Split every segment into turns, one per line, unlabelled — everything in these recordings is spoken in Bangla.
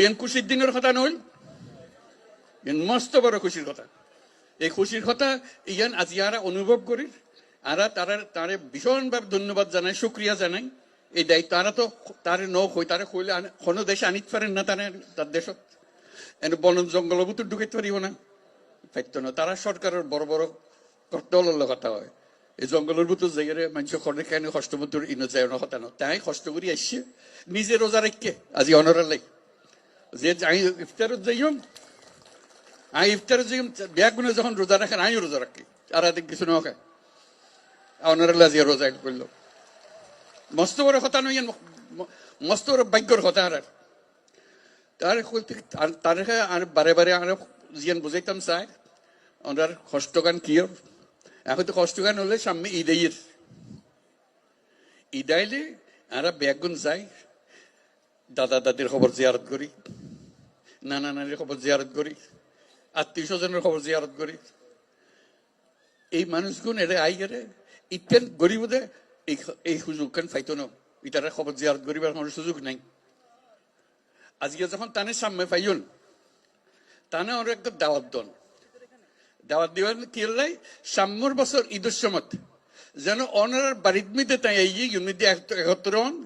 এন খুশির দিনের কথা নইল মস্ত বড় খুশির কথা। এই খুশির কথা ইয়ান আজি আরা অনুভব করি আরা তারা তারে ভীষণভাবে ধন্যবাদ জানাই, শুক্রিয়া জানাই। এই দায়িত্ব আরা তো তারে ন হই, তারে আন- কোনো দেশে আনিতে পারেন না তারে, তার দেশত। এন বন জঙ্গল তো ঢুকাইতে পারিব না। পাইতো না। তারা সরকারের বড় বড় দলের কথা হয়। এই জঙ্গলের ভিতর জায়গায় মানুষ খরনে কেন কষ্ট মতো ইনো যায় না তাই কষ্ট করি আসছে নিজে রোজা রেখে আজি অনরের লাই যে আমি ইফতারত যাইম আমি ইফতারত যাইম ব্যাগুনে যখন রোজা রাখেন, আমিও রোজা রাখি। আর এদিক কিছু না খায় অনরের আজি রোজা করল। মস্ত বড় কথা নই মস্ত বড় ভাগ্যর কথা আর। তার তার আর বারে বারে আর জিয়ান বুঝাইতাম, চাই। ওনার কষ্টগান কি এখন তো কষ্টগান হলে সামনে ঈদের ঈদাইলে আমরা ব্যাগুন যাই। দাদা দাদির খবর জিয়ারত করি। নানা নানির খবর জিয়ারত করি। আত্মীয় স্বজনের খবর জিয়ারত করি। এই মানুষগুন এরে আই গেলে ইতেন গরিবদে এই এই সুযোগ কান ফাইতো না। ইতারা খবর জিয়ারত করিবার কোনো সুযোগ নাই। আজকে যখন তানে সামনে পাইল তানে ওর একটা দাওয়াত দন। দাওয়াত দিবেন কি লাই সাম্যর বছর ঈদের সমত যেন অনার বাড়ির মধ্যে তাই এই ইউনিটি একত্র হন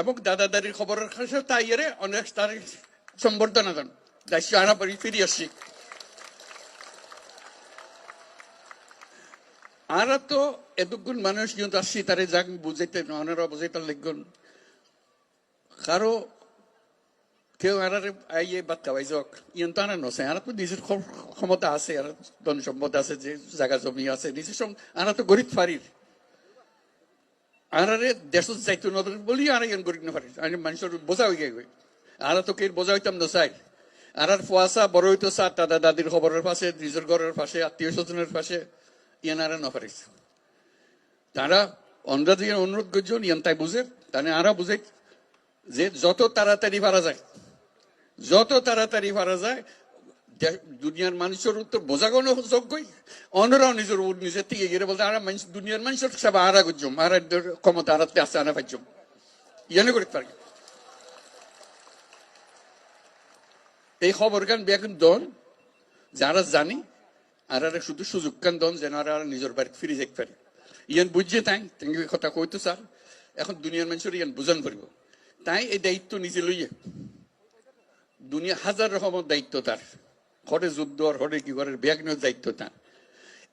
এবং দাদা দাদির খবরের কাছে তাই এরে অনেক তার সম্বর্ধনা দেন। ফিরে আসছি আর তো এতক্ষণ মানুষ কিন্তু আসছি তারে যাক বুঝাইতে অনারা বুঝাইতে লিখুন কারও কেউ আর আইয়ে বাদ খাওয়াই যাক ইয়ন তো আনা নছে আর তো নিজের ক্ষ- ক্ষমতা আছে আর ধন সম্পদ আছে যে জায়গা জমি আছে নিজের সঙ্গে আর তো গরিব ফারির আর আরে দেশত যাইতো নদর বলি আর ইয়ন গরিব না ফারির মানুষের বোঝা হয়ে গেই আর তো কে বোঝা হইতাম না আর ফুয়াশা বড় হইতো চা দাদা দাদির খবরের পাশে, নিজের ঘরের পাশে, আত্মীয় স্বজনের পাশে, ইয়ান আর না পারিস তারা অন্ধ্রা দিয়ে অনুরোধ করছেন, ইয়ান তাই বুঝে, তাহলে আরা বুঝে যে যত তাড়াতাড়ি পারা যায়, যত তাড়াতাড়ি পারা যায় দুনিয়ার মানুষের উত্তর বোঝাগোনো যোগ্যই, অন্যরাও নিজের নিজের থেকে গিয়ে বলতে, আর দুনিয়ার মানুষের সেবা আরা করছম আর ক্ষমতা আরাতে আছে আনা পাইছম। ইয়ানে করতে পারি এই খবর গান বেগুন দন যারা জানি, আর শুধু সুযোগ কান দন যেন আর নিজের বাড়িতে ফিরে যেতে পারে। ইয়ান বুঝছে তাই? তেঙ্গে কথা কইতো স্যার? এখন দুনিয়ার মানুষের ইয়ান বুঝান পারিব তাই এই দায়িত্ব নিজে লইয়ে। দুনিয়া হাজার রকমের দায়িত্ব তার। ঘরে যুদ্ধ, আর ঘরে কি ঘরের ব্যাগনের দায়িত্ব তার।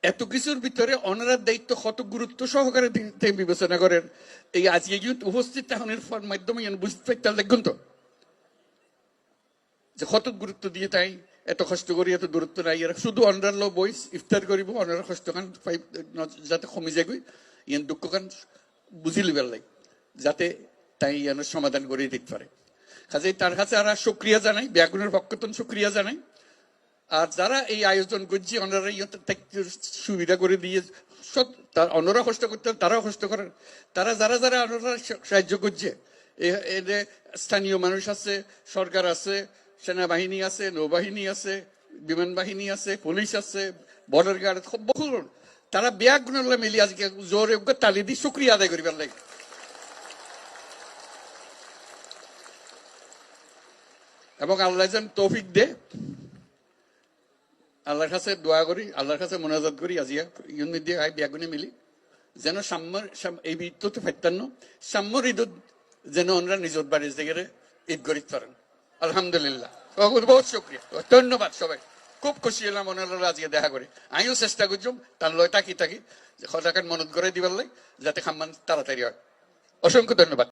এত কিছুর ভিতরে অনারার দায়িত্ব কত গুরুত্ব সহকারে তিনি- তিনি বিবেচনা করেন। এই আজকে উপস্থিত তাহনের মাধ্যমে বুঝতে পারতে দেখুন তো? যে কত গুরুত্ব দিয়ে তাই এত কষ্ট করি, এত দূরত্ব নাই। এরা শুধু অনার লো বইস ইফতার করিব অনার কষ্ট কান যাতে কমে যাগই ইয়ান দুঃখ কান বুঝি লিবার লাই যাতে তাই ইয়ানোর সমাধান করে দিতে পারে কাজেই তার কাছে আর সুক্রিয়া জানাই ব্যাগুনের পক্ষতন সুক্রিয়া জানাই। আর যারা এই আয়োজন করছে ওনারা সুবিধা করে দিয়ে তার অন্যরা কষ্ট করতে তারাও কষ্ট করেন তারা যারা যারা ওনারা সাহায্য করছে স্থানীয় মানুষ আছে সরকার আছে সেনাবাহিনী আছে, নৌবাহিনী আছে বিমান বাহিনী আছে, পুলিশ আছে বর্ডার গার্ড বহু তারা ব্যাগ গুণলে মিলি আজকে জোরে তালি দিয়ে শুক্রিয়া আদায় করিবার লাগে। এবং আল্লাহ যেন তৌফিক দে। আল্লাহর কাছে দোয়া করি, আল্লাহর কাছে মোনাজাত করি আজিয়া ইউন দিয়ে আই বিয়াগুনে মিলি। যেন সাম্যর এই ঈদ তো ফেরতান্ন সাম্যর ঈদ যেন ওনারা নিজের বাড়ির জায়গায় ঈদ করিতে পারেন। আলহামদুলিল্লাহ। বহুত শুক্রিয়া। ধন্যবাদ সবাই। খুব খুশি হলাম ওনারা আজকে দেখা করে। আমিও চেষ্টা করছিলাম, তার লয় তাকি তাকি সদাকান মনত করে দিবার লাগে যাতে খাম্মান তাড়াতাড়ি হয়। অসংখ্য ধন্যবাদ।